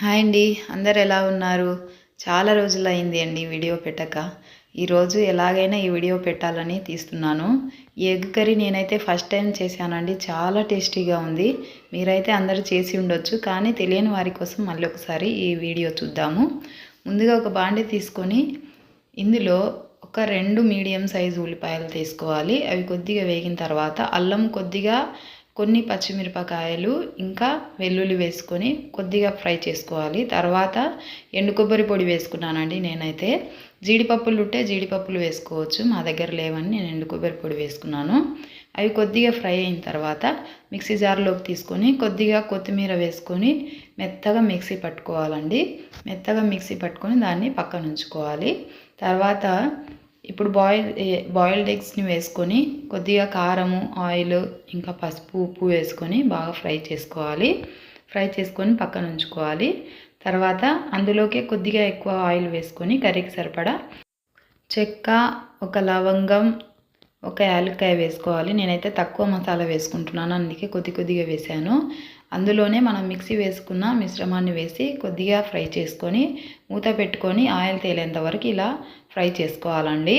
Hi అండి. అందరు ఎలా ఉన్నారు? చాలా రోజులు అయింది అండి వీడియో పెట్టక. ఈరోజు ఎలాగైనా ఈ వీడియో పెట్టాలని తీస్తున్నాను. ఈ ఎగ్ కర్రీ నేనైతే ఫస్ట్ టైం చేశానండి. చాలా టేస్టీగా ఉంది. మీరైతే అందరూ చేసి ఉండొచ్చు కానీ తెలియని వారి కోసం మళ్ళీ ఒకసారి ఈ వీడియో చూద్దాము. ముందుగా ఒక బాండి తీసుకొని ఇందులో ఒక రెండు మీడియం సైజు ఉల్లిపాయలు తీసుకోవాలి. అవి కొద్దిగా వేగిన తర్వాత అల్లం కొద్దిగా కొన్ని పచ్చిమిరపకాయలు ఇంకా వెల్లుల్లి వేసుకొని కొద్దిగా ఫ్రై చేసుకోవాలి. తర్వాత ఎండు కొబ్బరి పొడి వేసుకున్నానండి నేనైతే. జీడిపప్పులు ఉంటే జీడిపప్పులు వేసుకోవచ్చు. మా దగ్గర లేవని నేను ఎండు కొబ్బరి పొడి వేసుకున్నాను. అవి కొద్దిగా ఫ్రై అయిన తర్వాత మిక్సీ జార్లోకి తీసుకొని కొద్దిగా కొత్తిమీర వేసుకొని మెత్తగా మిక్సీ పట్టుకోవాలండి. మెత్తగా మిక్సీ పట్టుకొని దాన్ని పక్కన ఉంచుకోవాలి. తర్వాత ఇప్పుడు బాయిల్ బాయిల్డ్ ఎగ్స్ని వేసుకొని కొద్దిగా కారము ఆయిల్ ఇంకా పసుపు ఉప్పు వేసుకొని బాగా ఫ్రై చేసుకోవాలి. ఫ్రై చేసుకొని పక్కన ఉంచుకోవాలి. తర్వాత అందులోకే కొద్దిగా ఎక్కువ ఆయిల్ వేసుకొని కర్రీకి సరిపడా చెక్క ఒక లవంగం ఒక యాలక్కాయ వేసుకోవాలి. నేనైతే తక్కువ మసాలా వేసుకుంటున్నాను అందుకే కొద్ది కొద్దిగా వేసాను. అందులోనే మనం మిక్సీ వేసుకున్న మిశ్రమాన్ని వేసి కొద్దిగా ఫ్రై చేసుకొని మూత పెట్టుకొని ఆయిల్ తేలేంత వరకు ఇలా ఫ్రై చేసుకోవాలండి.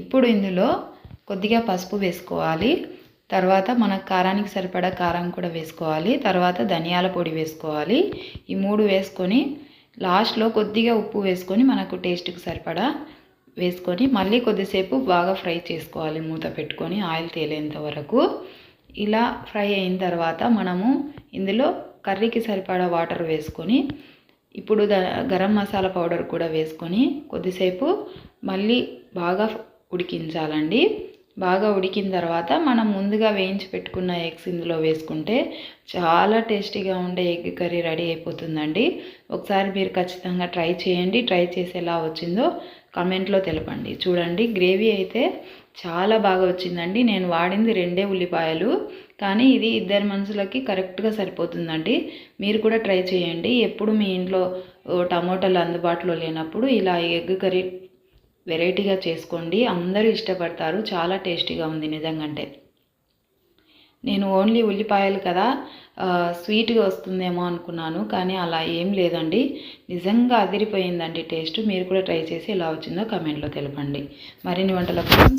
ఇప్పుడు ఇందులో కొద్దిగా పసుపు వేసుకోవాలి. తర్వాత మన కారానికి సరిపడా కారం కూడా వేసుకోవాలి. తర్వాత ధనియాల పొడి వేసుకోవాలి. ఈ మూడు వేసుకొని లాస్ట్లో కొద్దిగా ఉప్పు వేసుకొని మనకు టేస్ట్కి సరిపడా వేసుకొని మళ్ళీ కొద్దిసేపు బాగా ఫ్రై చేసుకోవాలి. మూత పెట్టుకొని ఆయిల్ తేలేంత వరకు ఇలా ఫ్రై అయిన తర్వాత మనము ఇందులో కర్రీకి సరిపడా వాటర్ వేసుకొని ఇప్పుడు గరం మసాలా పౌడర్ కూడా వేసుకొని కొద్దిసేపు మళ్ళీ బాగా ఉడికించాలండి. బాగా ఉడికిన తర్వాత మనం ముందుగా వేయించి పెట్టుకున్న ఎగ్స్ ఇందులో వేసుకుంటే చాలా టేస్టీగా ఉండే ఎగ్ కర్రీ రెడీ అయిపోతుందండి. ఒకసారి మీరు ఖచ్చితంగా ట్రై చేయండి. ట్రై చేసి ఎలా వచ్చిందో కమెంట్లో తెలపండి. చూడండి గ్రేవీ అయితే చాలా బాగా వచ్చిందండి. నేను వాడింది రెండే ఉల్లిపాయలు. కానీ ఇది ఇద్దరు మనుషులకి కరెక్ట్గా సరిపోతుందండి. మీరు కూడా ట్రై చేయండి. ఎప్పుడు మీ ఇంట్లో టమోటాలు అందుబాటులో లేనప్పుడు ఇలా ఎగ్ కర్రీ వెరైటీగా చేసుకోండి. అందరూ ఇష్టపడతారు. చాలా టేస్టీగా ఉంది నిజంగంటే. నేను ఓన్లీ ఉల్లిపాయలు కదా స్వీట్గా వస్తుందేమో అనుకున్నాను. కానీ అలా ఏం లేదండి. నిజంగా అదిరిపోయిందండి టేస్ట్. మీరు కూడా ట్రై చేసి ఎలా వచ్చిందో కమెంట్లో తెలపండి. మరిన్ని వంటల కోసం